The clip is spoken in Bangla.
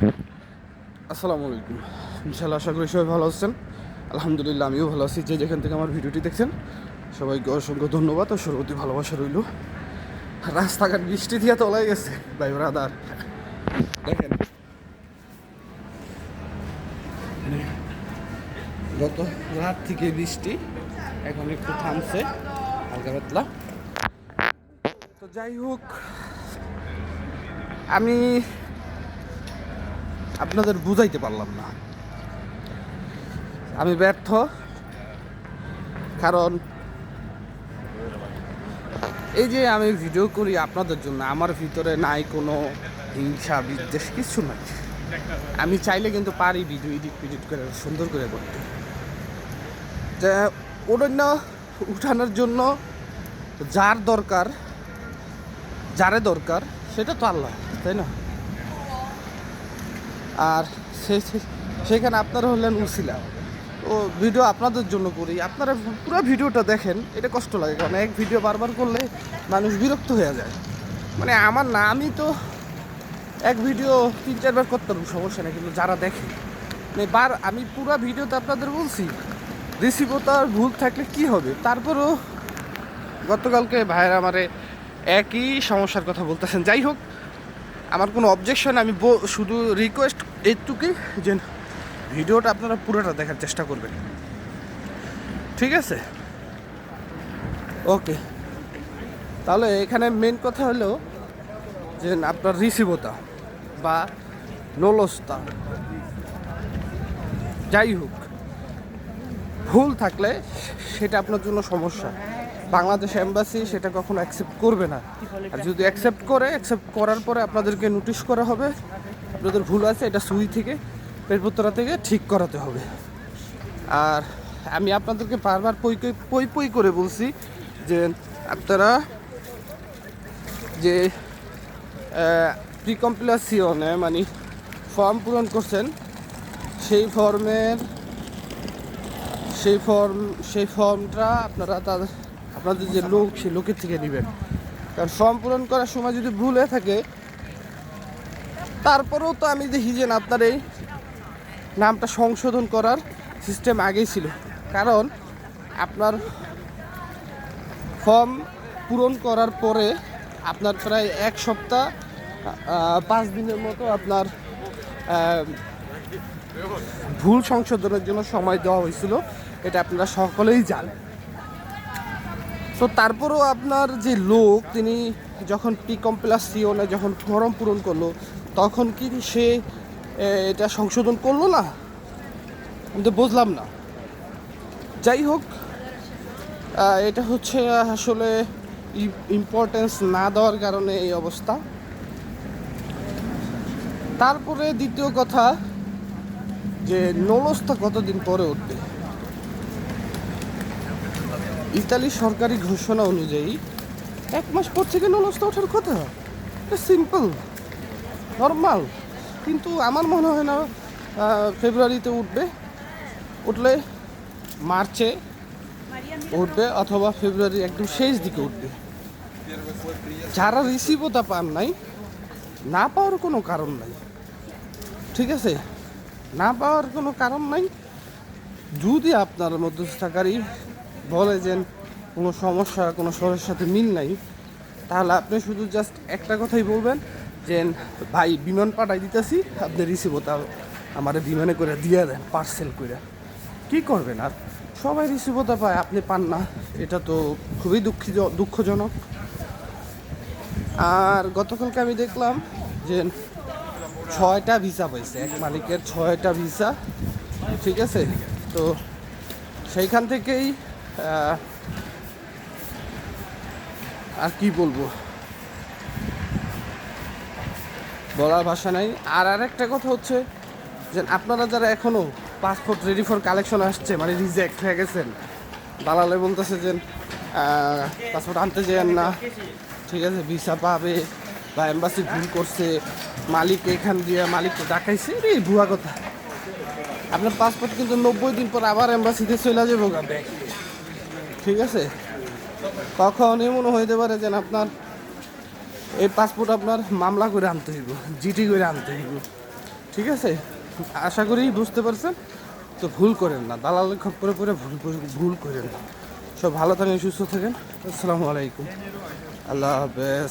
আসসালামু আলাইকুম। ইনশাল্লাহ আশা করি সবাই ভালো আছেন। আলহামদুলিল্লাহ আমিও ভালো আছি। যে যেখান থেকে আমার ভিডিওটি দেখছেন, সবাইকে অসংখ্য ধন্যবাদ ও সর্বতি ভালোবাসা রইল। রাস্তাঘাট বৃষ্টি দিয়ে তলায় গেছে। ভাই ব্রাদার দেখেন। গত রাত থেকে বৃষ্টি, এখন একটু থামছে, হালকা পাতলা। তো যাই হোক, আমি আপনাদের বুঝাইতে পারলাম না। আমি ব্যর্থ। কারণ এই যে আমি ভিডিও করি আপনাদের জন্য, আমার ভিতরে নাই কোনো হিংসা, বিদ্বেষ, কিছু নাই। আমি চাইলে কিন্তু পারি ভিডিও এডিট ফিডিট করে সুন্দর করে করতে। যে অরণ্য উঠানোর জন্য যার দরকার, যারে দরকার, সেটা তো আল্লাহ, তাই না? আর সে- সে- সেখানে আপনারা হলেন উসিলা। ও ভিডিও আপনাদের জন্য করি। আপনারা পুরো ভিডিওটা দেখেন, এটা কষ্ট লাগে, কারণ এক ভিডিও বারবার করলে মানুষ বিরক্ত হয়ে যায়। মানে আমার না, আমি তো এক ভিডিও তিন চারবার করতে পারব সমস্যা নেই, কিন্তু যারা দেখে। মানে বার আমি পুরো ভিডিওতে আপনাদের বলছি রিসিভতার ভুল থাকলে কি হবে? তারপরেও গতকালকে ভাইয়ের আমারে একই সমস্যার কথা বলতেছেন। যাই হোক আমার কোনো অবজেকশন আমি শুধু রিকোয়েস্ট এইটুকুই যে ভিডিওটা আপনারা পুরোটা দেখার চেষ্টা করবেন। ঠিক আছে? ওকে তাহলে এখানে মেন কথা হলো যে আপনার রিসিভতা বা নলস্তা। যাই হোক, ভুল থাকলে সেটা আপনার জন্য সমস্যা। বাংলাদেশ এম্বাসি সেটা কখনো অ্যাকসেপ্ট করবে না। আর যদি অ্যাকসেপ্ট করে অ্যাকসেপ্ট করার পরে আপনাদেরকে নোটিশ করা হবে। আপনাদের ভুল আছে, এটা সুই থেকে পেরপত্রা থেকে ঠিক করাতে হবে। আর আমি আপনাদেরকে বারবার পই পই পই করে বলছি যে আপনারা যে প্রিকম্পিলাসিয়নে মানে ফর্ম পূরণ করছেন, সেই ফর্মের সেই ফর্ম সেই ফর্মটা আপনারা তাদের আপনাদের যে লোক সেই লোকের থেকে নেবেন। কারণ ফর্ম পূরণ করার সময় যদি ভুল হয়ে থাকে, তারপরেও তো আমি দেখি যে আপনার এই নামটা সংশোধন করার সিস্টেম আগেই ছিল। কারণ আপনার ফর্ম পূরণ করার পরে আপনার প্রায় এক সপ্তাহ পাঁচ দিনের মতো আপনার ভুল সংশোধনের জন্য সময় দেওয়া হয়েছিল। এটা আপনারা সকলেই জানেন। তো তারপরও আপনার যে লোক, তিনি যখন পি কমপ্লাসিওনে যখন ফর্ম পূরণ করল, তখন কি সে এটা সংশোধন করল না? আমি তো বুঝলাম না। যাই হোক এটা হচ্ছে আসলে ইম্পর্টেন্স না দেওয়ার কারণে এই অবস্থা। তারপরে দ্বিতীয় কথা, যে নলস্তা কতদিন পরে উঠবে? ইতালি সরকারি ঘোষণা অনুযায়ী, এক মাস পর থেকে নলস্তা ওঠার কথা। সিম্পল নর্মাল কিন্তু আমার মনে হয় না ফেব্রুয়ারিতে উঠবে। উঠলে মার্চে উঠবে অথবা ফেব্রুয়ারি একদম শেষ দিকে উঠবে। যারা রিসিভতা পান নাই, না পাওয়ার কোনো কারণ নাই। ঠিক আছে? না পাওয়ার কোনো কারণ নাই। যদি আপনার মধ্যস্থতাকারী বলে যে কোনো সমস্যা, কোনো শহরের সাথে মিল নাই, তাহলে আপনি শুধু জাস্ট একটা কথাই বলবেন যে, ভাই, বিমান পাঠাই দিতেছি, আপনি রিসিভ রিসিভতা আমার বিমানে করে দিয়ে দেন পার্সেল করে। কি করবেন আর? সবাই রিসিভতা পায়, আপনি পান না। এটা তো খুবই দুঃখিত দুঃখজনক। আর গতকালকে আমি দেখলাম যে ছয়টা ভিসা পাইছে, এক মালিকের ছয়টা ভিসা ঠিক আছে? তো সেইখান থেকেই আর কি বলব? বলার ভাষা নাই। আর আরেকটা কথা হচ্ছে যে আপনারা যারা এখনও পাসপোর্ট রেডি ফর কালেকশন আসছে মানে রিজেক্ট হয়ে গেছেন, দালালে বলতেছে যে পাসপোর্ট আনতে যেন না। ঠিক আছে ভিসা পাবে বা এম্বাসি ভুল করছে, মালিক এখান দিয়ে মালিককে ডাকাইছে রে ভুয়া কথা। আপনার পাসপোর্ট কিন্তু নব্বই দিন পর আবার এম্বাসিতে চলে যাব গা। ঠিক আছে? কখন এমন হইতে পারে যেন আপনার এই পাসপোর্ট আপনার মামলা করে আনতে হইব, জিটি করে আনতে হইব। ঠিক আছে? আশা করি বুঝতে পারছেন? তো ভুল করেন না দালাল খপ্পরে করে ভুল করে- ভুল করেন। না সব ভালো থাকেন, সুস্থ থাকেন। আসসালামু আলাইকুম। আল্লাহ হাফেজ।